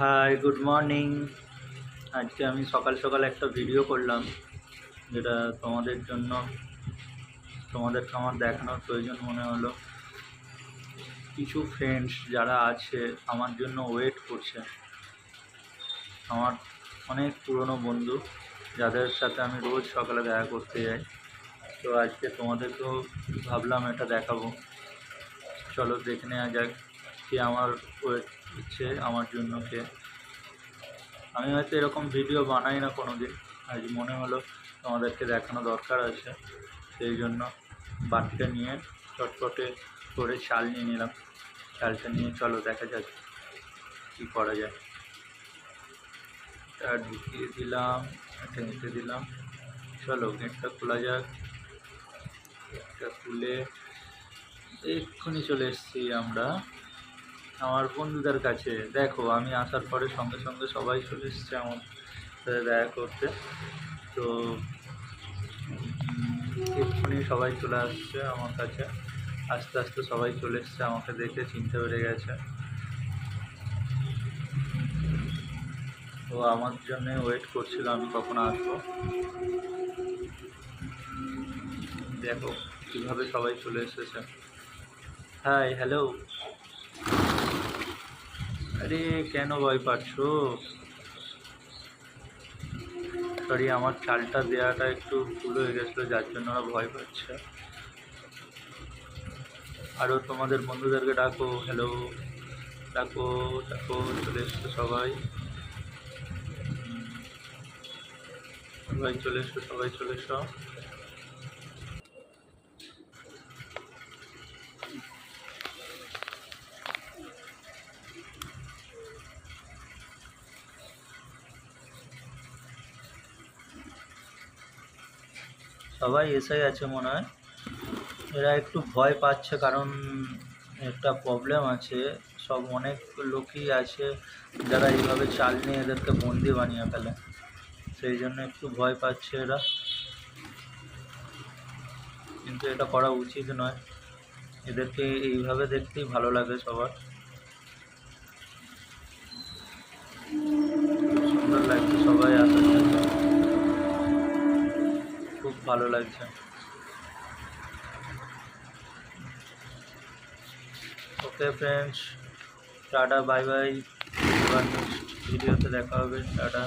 Hi good morning আজকে আমি সকাল সকাল একটা ভিডিও করলাম, যেটা তোমাদের জন্য তোমাদেরকে আমার দেখানোর প্রয়োজন মনে হলো। কিছু ফ্রেন্ডস যারা আছে, আমার জন্য ওয়েট করছে। আমার অনেক পুরনো বন্ধু, যাদের সাথে আমি রোজ সকালে দেখা করতে যাই। তো আজকে তোমাদেরকেও ভাবলাম এটা দেখাবো। চলো দেখে নেওয়া যাক। কে আমার ওয়েট আমার জন্য কে? আমি হয়তো এরকম ভিডিও বানাই না কোনো দিন আজ মনে হলো তোমাদেরকে দেখানো দরকার আছে। সেই জন্য বাটিটা নিয়ে চটপটে করে চাল নিয়ে নিলাম। চালটা নিয়ে চলো, দেখা যাক কী করা যায়। এটা ঢুকিয়ে দিলাম, এটা নিতে দিলাম। চলো, গেটটা খোলা যাক। গেটটা খুলে এক্ষুনি চলে এসেছি আমরা। আমার বন্ধুদের কাছে। দেখো, আমি আসার পরে সঙ্গে সঙ্গে সবাই চলে এসছে আমার সাথে দেখা করতে। তো এক্ষুনি সবাই চলে আসছে আমার কাছে। আস্তে আস্তে সবাই চলে এসছে, আমাকে দেখে চিনতে পেরে গেছে। তো আমার জন্য ওয়েট করছিল, আমি কখন আসব। দেখো, কীভাবে সবাই চলে এসেছে। হাই হ্যালো আরে কেন ভয় পাচ্ছ? সরি আমার চালটা দেওয়াটা একটু ভুল হয়ে গেছিল, যার জন্য ওরা ভয় পাচ্ছে। আরও তোমাদের বন্ধুদেরকে ডাকো হ্যালো ডাকো ডাকো, চলে এসছো সবাই। সবাই চলে এসো সবাই চলে এসো। সবাই এসে গেছে মনে হয়। এরা একটু ভয় পাচ্ছে কারণ একটা প্রবলেম আছে। সব অনেক লোকই আছে যারা এইভাবে চাল নিয়ে এদেরকে বন্দি বানিয়ে ফেলে। সেই জন্য একটু ভয় পাচ্ছে এরা। কিন্তু এটা করা উচিত নয়। এদেরকে এইভাবে দেখতেই ভালো লাগে সবার সুন্দর লাগছে সবাই আসার জন্য খুব ভালো লাগছে। Okay friends tata bye bye ভিডিওতে দেখা হবে। টাটা।